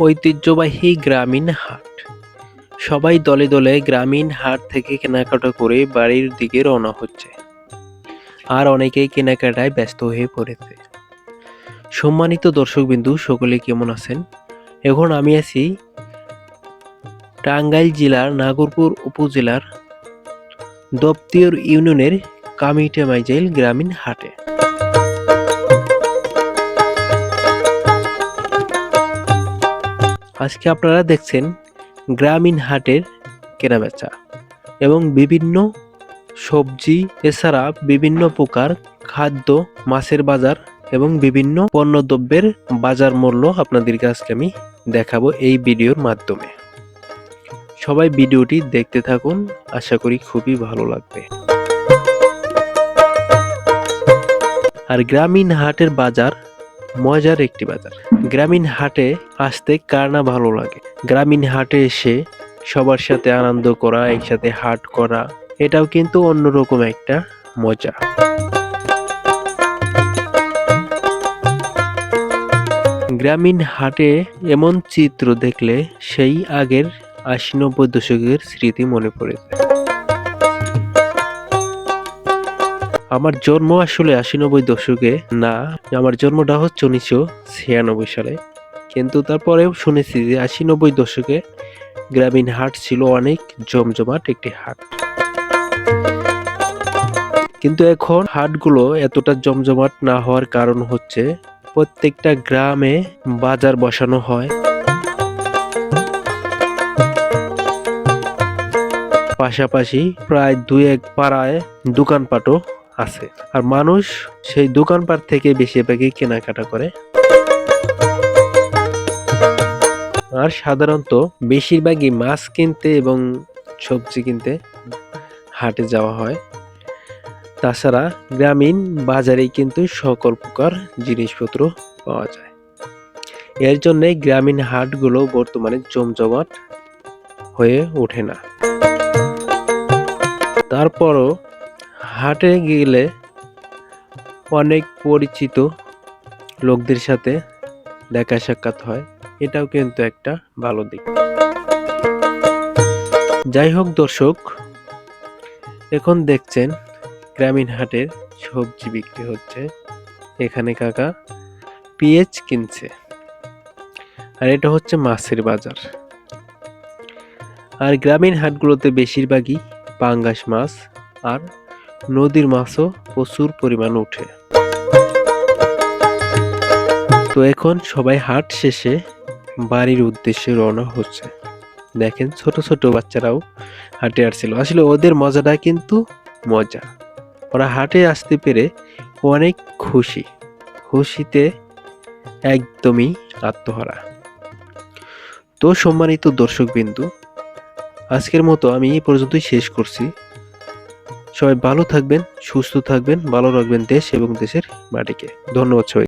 ঐতিহ্যবাহী গ্রামীণ হাট। সবাই দলে দলে গ্রামীণ হাট থেকে কেনাকাটা করে বাড়ির দিকে রওনা হচ্ছে। আর অনেকেই কেনাকাটায় ব্যস্ত হয়ে পড়েছে। সম্মানিত দর্শকবিন্দু, সকলে কেমন আছেন? এখন আমি আছি টাঙ্গাইল জেলার নাগরপুর উপজেলার দপ্তিয়র ইউনিয়নের কামিটে মাইজাইল গ্রামীণ হাটে। আজকে আপনারা দেখছেন গ্রামীণ হাটের কেনাবেচা এবং বিভিন্ন সবজি, এছাড়া বিভিন্ন প্রকার খাদ্য, মাছের বাজার এবং বিভিন্ন পণ্যদ্রব্যের বাজার মূল্য আপনাদেরকে আজকে আমি দেখাবো এই ভিডিওর মাধ্যমে। সবাই ভিডিওটি দেখতে থাকুন, আশা করি খুবই ভালো লাগবে। আর গ্রামীণ হাটের বাজার মজার একটি বাজার। গ্রামীণ হাটে আসতে কার না ভালো লাগে? গ্রামীণ হাটে এসে সবার সাথে আনন্দ করা, একসাথে হাট করা, এটাও কিন্তু অন্যরকম একটা মজা। গ্রামীণ হাটে এমন চিত্র দেখলে সেই আগের আশি নব্বই দশকের স্মৃতি মনে পড়ে যায়। আমার জন্ম আসলে আশি নব্বই দশকে, না, আমার জন্মটা হচ্ছে উনিশশো ছিয়ানব্বই সালে। কিন্তু তারপরেও শুনেছি যে আশি নব্বই দশকে গ্রামীণ হাট ছিল অনেক জমজমাট একটি হাট। কিন্তু এখন হাটগুলো এতটা জমজমাট না হওয়ার কারণ হচ্ছে প্রত্যেকটা গ্রামে বাজার বসানো হয়। পাশাপাশি প্রায় দুই এক পাড়ায় দোকানপাটও আছে। আর মানুষ সেই দোকানপাট থেকে বেশিরভাগই কেনাকাটা করে। আর সাধারণত বেশিরভাগই মাছ কিনতে এবং সবজি কিনতে হাটে যাওয়া হয়। তাছাড়া গ্রামীণ বাজারে কিন্তু সকল প্রকার জিনিসপত্র পাওয়া যায়। এর জন্য গ্রামীণ হাটগুলো বর্তমানে জমজমাট হয়ে ওঠে না। তারপরও হাটে গেলে অনেক পরিচিত লোকদের সাথে দেখা সাক্ষাৎ হয়। এটাও কিন্তু একটা ভালো দিক। যাই হোক দর্শক, এখন দেখছেন গ্রামীণ হাটের সবজি বিক্রি হচ্ছে। এখানে কাকা পেঁয়াজ কিনছে। আর এটা হচ্ছে মাছের বাজার। আর গ্রামীণ হাটগুলোতে বেশিরভাগই পাঙ্গাস মাছ আর নদীর মাছও প্রচুর পরিমাণ ওঠে। তো এখন সবাই হাট শেষে বাড়ির উদ্দেশ্যে রওনা হচ্ছে। দেখেন ছোট ছোট বাচ্চারাও হাটে আসছিল। আসলে ওদের মজাটা কিন্তু মজা। ওরা হাটে আসতে পেরে অনেক খুশি। খুশিতে একদমই আত্মহারা। তো সম্মানিত দর্শকবিন্দু, আজকের মতো আমি এই পর্যন্তই শেষ করছি। সবাই ভালো থাকবেন সুস্থ থাকবেন ভালো রাখবেন দেশ এবং দেশের মাটিকে। ধন্যবাদ সবাই